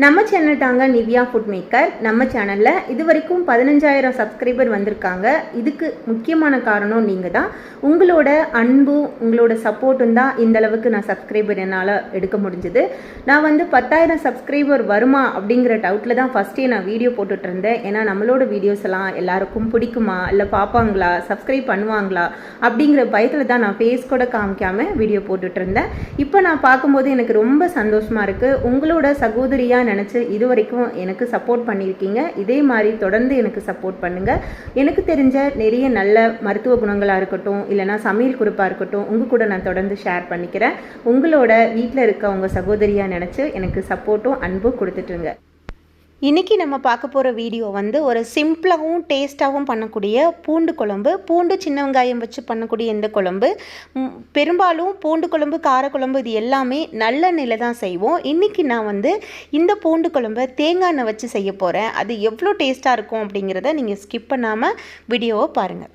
நம்ம சேனல் தாங்க Nivea food maker நம்ம சேனலில் இது வரைக்கும் பதினஞ்சாயிரம் சப்ஸ்கிரைபர் வந்திருக்காங்க. இதுக்கு முக்கியமான காரணம் நீங்கள் தான் உங்களோட அன்பும் உங்களோட சப்போர்ட்டும் தான் இந்த அளவுக்கு நான் சப்ஸ்கிரைபர் என்னால் எடுக்க முடிஞ்சுது. நான் வந்து பத்தாயிரம் சப்ஸ்கிரைபர் வருமா அப்படிங்கிற டவுட்டில் தான் ஃபஸ்ட்டே நான் வீடியோ போட்டுட்ருந்தேன் ஏன்னா நம்மளோட வீடியோஸ் எல்லாம் எல்லாருக்கும் பிடிக்குமா? இல்லை பார்ப்பாங்களா? சப்ஸ்கிரைப் பண்ணுவாங்களா? அப்படிங்கிற பயத்தில் தான் நான் ஃபேஸ் கூட காமிக்காமல் வீடியோ போட்டுட்ருந்தேன் இப்போ நான் பார்க்கும்போது எனக்கு ரொம்ப சந்தோஷமாக இருக்குது உங்களோட சகோதரியாக நினச்சி இது வரைக்கும் எனக்கு சப்போர்ட் பண்ணியிருக்கீங்க. இதே மாதிரி தொடர்ந்து எனக்கு சப்போர்ட் பண்ணுங்கள் எனக்கு தெரிஞ்ச நிறைய நல்ல மருத்துவ குணங்களாக இருக்கட்டும் இல்லைனா சமையல் குறிப்பாக இருக்கட்டும் உங்கள் கூட நான் தொடர்ந்து ஷேர் பண்ணிக்கிறேன். உங்களோட வீட்டில் இருக்க உங்கள் சகோதரியாக நினச்சி எனக்கு சப்போர்ட்டும் அன்பும் கொடுத்துட்டுருங்க. இன்றைக்கி நம்ம பார்க்க போகிற வீடியோ வந்து ஒரு சிம்பிளாகவும் டேஸ்ட்டாகவும் பண்ணக்கூடிய பூண்டு குழம்பு. பூண்டு சின்ன வெங்காயம் வச்சு பண்ணக்கூடிய இந்த குழம்பு. பெரும்பாலும் பூண்டு குழம்பு காரக்குழம்பு இது எல்லாமே நல்லெண்ணெயில் தான் செய்வோம். இன்றைக்கி நான் வந்து இந்த பூண்டு குழம்பை தேங்காய் எண்ணெய் வச்சு செய்ய போகிறேன் அது எவ்வளோ டேஸ்ட்டாக இருக்கும் அப்படிங்கிறத நீங்கள் ஸ்கிப் பண்ணாமல் வீடியோவை பாருங்கள்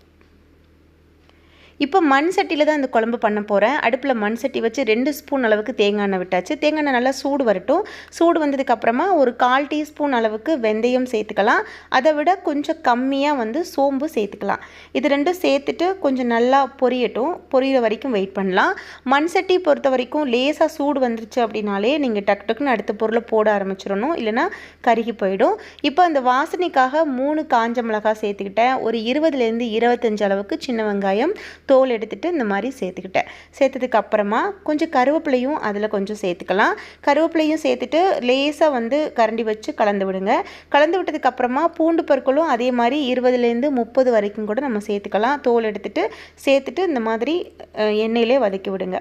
இப்போ மண் சட்டியில் தான் இந்த குழம்பு பண்ண போகிறேன் அடுப்பில் மண் சட்டி வச்சு ரெண்டு ஸ்பூன் அளவுக்கு தேங்காய் எண்ணெய் விட்டாச்சு. தேங்காய் எண்ணெய் நல்லா சூடு வரட்டும். சூடு வந்ததுக்கப்புறமா ஒரு கால் டீஸ்பூன் அளவுக்கு வெந்தயம் சேர்த்துக்கலாம். அதை விட கொஞ்சம் கம்மியாக வந்து சோம்பு சேர்த்துக்கலாம். இது ரெண்டும் சேர்த்துட்டு கொஞ்சம் நல்லா பொரியட்டும். பொரியிற வரைக்கும் வெயிட் பண்ணலாம். மண் சட்டி பொறுத்த வரைக்கும் லேசாக சூடு வந்துருச்சு அப்படின்னாலே நீங்கள் டக்கு டக்குன்னு அடுத்த பொருளை போட ஆரம்பிச்சிடணும். இல்லைன்னா கருகி போயிடும். இப்போ அந்த வாசனைக்காக மூணு காஞ்ச மிளகாய் சேர்த்துக்கிட்டேன். ஒரு இருபதுலேருந்து இருபத்தஞ்சு அளவுக்கு சின்ன வெங்காயம். தோல் எடுத்துகிட்டு இந்த மாதிரி சேர்த்துக்கிட்டேன். சேர்த்ததுக்கு அப்புறமா கொஞ்சம் கருவேப்பிலையும் அதில் கொஞ்சம் சேர்த்துக்கலாம். கருவேப்பிலையும் சேர்த்துட்டு லேசாக வந்து கரண்டி வச்சு கலந்து விடுங்க. கலந்து விட்டதுக்கு அப்புறமா பூண்டு பற்களும் அதே மாதிரி இருபதுலேருந்து முப்பது வரைக்கும் கூட நம்ம சேர்த்துக்கலாம். தோல் எடுத்துகிட்டு சேர்த்துட்டு இந்த மாதிரி எண்ணெயிலே வதக்கி விடுங்க.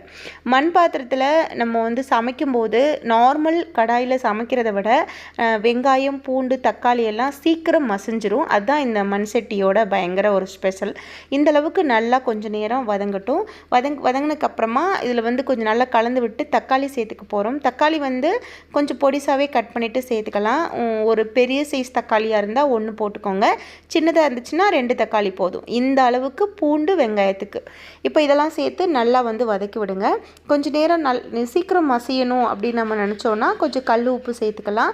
மண் பாத்திரத்தில் நம்ம வந்து சமைக்கும்போது நார்மல் கடாயில் சமைக்கிறத விட வெங்காயம் பூண்டு தக்காளி எல்லாம் சீக்கிரம் மசிஞ்சிரும். அதுதான் இந்த மண் சட்டியோட பயங்கர ஒரு ஸ்பெஷல். இந்தளவுக்கு நல்லா கொஞ்சம் நேரம் வதங்கட்டும். வதங் வதங்கினதுக்கப்புறமா இதில் வந்து கொஞ்சம் நல்லா கலந்து விட்டு தக்காளி சேர்த்துக்க போகிறோம் தக்காளி வந்து கொஞ்சம் பொடிசாவே கட் பண்ணிவிட்டு சேர்த்துக்கலாம். ஒரு பெரிய சைஸ் தக்காளியாக இருந்தால் ஒன்று போட்டுக்கோங்க. சின்னதாக இருந்துச்சுன்னா ரெண்டு தக்காளி போதும். இந்த அளவுக்கு பூண்டு வெங்காயத்துக்கு. இப்போ இதெல்லாம் சேர்த்து நல்லா வந்து வதக்கி விடுங்க. கொஞ்சம் நேரம் நல் சீக்கிரம் மசியணும் அப்படின்னு நம்ம நினச்சோன்னா கொஞ்சம் கல் உப்பு சேர்த்துக்கலாம்.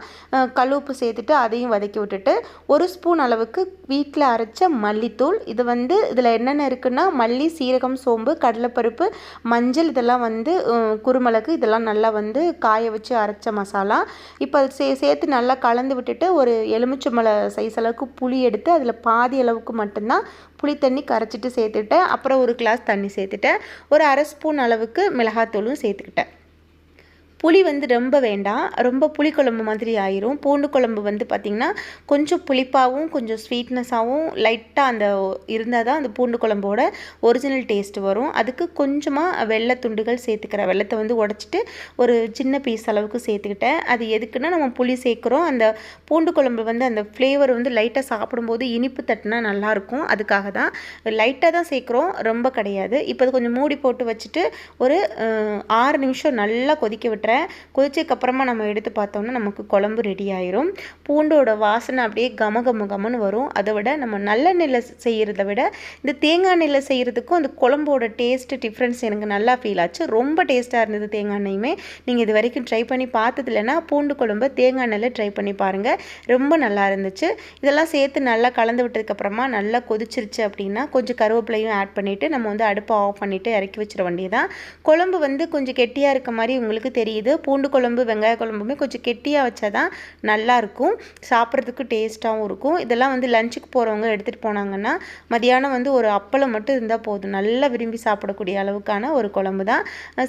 கல் உப்பு சேர்த்துட்டு அதையும் வதக்கி விட்டுட்டு ஒரு ஸ்பூன் அளவுக்கு வீட்டில் அரைச்ச மல்லித்தூள். இது வந்து இதில் என்னென்ன இருக்குன்னா மல்லி சீரகம் சோம்பு கடலைப்பருப்பு மஞ்சள் இதெல்லாம் வந்து குருமிளகு இதெல்லாம் நல்லா வந்து காய வச்சு அரைச்ச மசாலா. இப்போ அது சே சேர்த்து நல்லா கலந்து விட்டுட்டு ஒரு எலுமிச்சம்பழ சைஸ் அளவுக்கு புளி எடுத்து அதில் பாதி அளவுக்கு மட்டும்தான் புளி தண்ணி கரைச்சிட்டு சேர்த்துட்டேன். அப்புறம் ஒரு கிளாஸ் தண்ணி சேர்த்துட்டேன். ஒரு அரை ஸ்பூன் அளவுக்கு மிளகாத்தூளும் சேர்த்துக்கிட்டேன். புளி வந்து ரொம்ப வேண்டாம். ரொம்ப புளிக்குழம்பு மாதிரி ஆயிரும். பூண்டு குழம்பு வந்து பார்த்திங்கன்னா கொஞ்சம் புளிப்பாகவும் கொஞ்சம் ஸ்வீட்னஸாகவும் லைட்டாக அந்த இருந்தால் தான் அந்த பூண்டு குழம்போட ஒரிஜினல் டேஸ்ட் வரும். அதுக்கு கொஞ்சமாக வெள்ளை துண்டுகள் சேர்த்துக்கிறேன். வெள்ளத்தை வந்து உடச்சிட்டு ஒரு சின்ன பீஸ் அளவுக்கு சேர்த்துக்கிட்டேன். அது எதுக்குன்னா நம்ம புளி சேர்க்குறோம். அந்த பூண்டு குழம்பு வந்து அந்த ஃப்ளேவர் வந்து லைட்டாக சாப்பிடும்போது இனிப்பு தட்டினா நல்லாயிருக்கும். அதுக்காக தான் லைட்டாக தான் சேர்க்குறோம். ரொம்ப கிடையாது. இப்போ அது கொஞ்சம் மூடி போட்டு வச்சுட்டு ஒரு ஆறு நிமிஷம் நல்லா கொதிக்க விட்டுறேன். கொதிச்சதுக்கப்புறமா நம்ம எடுத்து பார்த்தோம்னா நமக்கு குழம்பு ரெடி ஆயிரும். பூண்டோட வாசனை அப்படியே கம கம கமன்னு வரும். அதை விட நம்ம நல்லெண்ணெயில் செய்கிறத விட இந்த தேங்காய் நெல்லை செய்கிறதுக்கும் அந்த குழம்போட டேஸ்ட்டு டிஃப்ரென்ஸ் எனக்கு நல்லா ஃபீல் ஆச்சு. ரொம்ப டேஸ்ட்டாக இருந்தது தேங்காய் எண்ணெயுமே. நீங்கள் இது வரைக்கும் ட்ரை பண்ணி பார்த்தது இல்லைன்னா பூண்டு குழம்பு தேங்காய் எண்ணெயில் ட்ரை பண்ணி பாருங்கள் ரொம்ப நல்லா இருந்துச்சு. இதெல்லாம் சேர்த்து நல்லா கலந்து விட்டதுக்கப்புறமா நல்லா கொதிச்சிருச்சு அப்படின்னா கொஞ்சம் கருவேப்பிலையும் ஆட் பண்ணிவிட்டு நம்ம வந்து அடுப்பை ஆஃப் பண்ணிவிட்டு இறக்கி வச்சிட வேண்டியதான் குழம்பு வந்து கொஞ்சம் கெட்டியாக இருக்க மாதிரி உங்களுக்கு தெரியுது. இது பூண்டு குழம்பு வெங்காய குழம்புமே கொஞ்சம் கெட்டியாக வச்சா தான் நல்லாயிருக்கும். சாப்பிட்றதுக்கு டேஸ்ட்டாகவும் இருக்கும். இதெல்லாம் வந்து லஞ்சுக்கு போகிறவங்க எடுத்துகிட்டு போனாங்கன்னா மதியானம் வந்து ஒரு அப்பளம் மட்டும் இருந்தால் போதும். நல்லா விரும்பி சாப்பிடக்கூடிய அளவுக்கான ஒரு குழம்பு தான்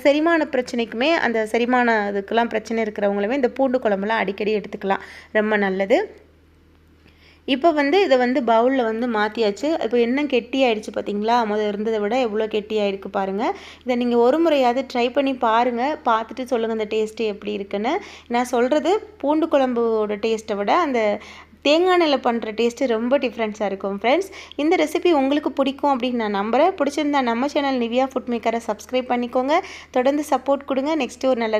செரிமான பிரச்சனைக்குமே அந்த செரிமான இதுக்கெல்லாம் பிரச்சனை இருக்கிறவங்களுமே இந்த பூண்டு குழம்புலாம் அடிக்கடி எடுத்துக்கலாம். ரொம்ப நல்லது. இப்போ வந்து இதை வந்து பவுலில் வந்து மாற்றியாச்சு இப்போ என்ன கெட்டி ஆயிடுச்சு பார்த்தீங்களா? முதல் இருந்ததை விட எவ்வளோ கெட்டி ஆயிருக்கு பாருங்கள் இதை நீங்கள் ஒரு முறையாவது ட்ரை பண்ணி பாருங்கள் பார்த்துட்டு சொல்லுங்கள் அந்த டேஸ்ட்டு எப்படி இருக்குன்னு. நான் சொல்கிறது பூண்டு குழம்போட டேஸ்ட்டை விட அந்த தேங்காய் எண்ணெயில் பண்ணுற டேஸ்ட்டு ரொம்ப டிஃப்ரென்ஸாக இருக்கும் ஃப்ரெண்ட்ஸ் இந்த ரெசிபி உங்களுக்கு பிடிக்கும் அப்படின்னு நான் நம்புகிறேன் பிடிச்சிருந்தா நம்ம சேனல் நிவியா ஃபுட் மேக்கரை சப்ஸ்கிரைப் பண்ணிக்கோங்க. தொடர்ந்து சப்போர்ட் கொடுங்க. நெக்ஸ்ட்டு ஒரு நல்ல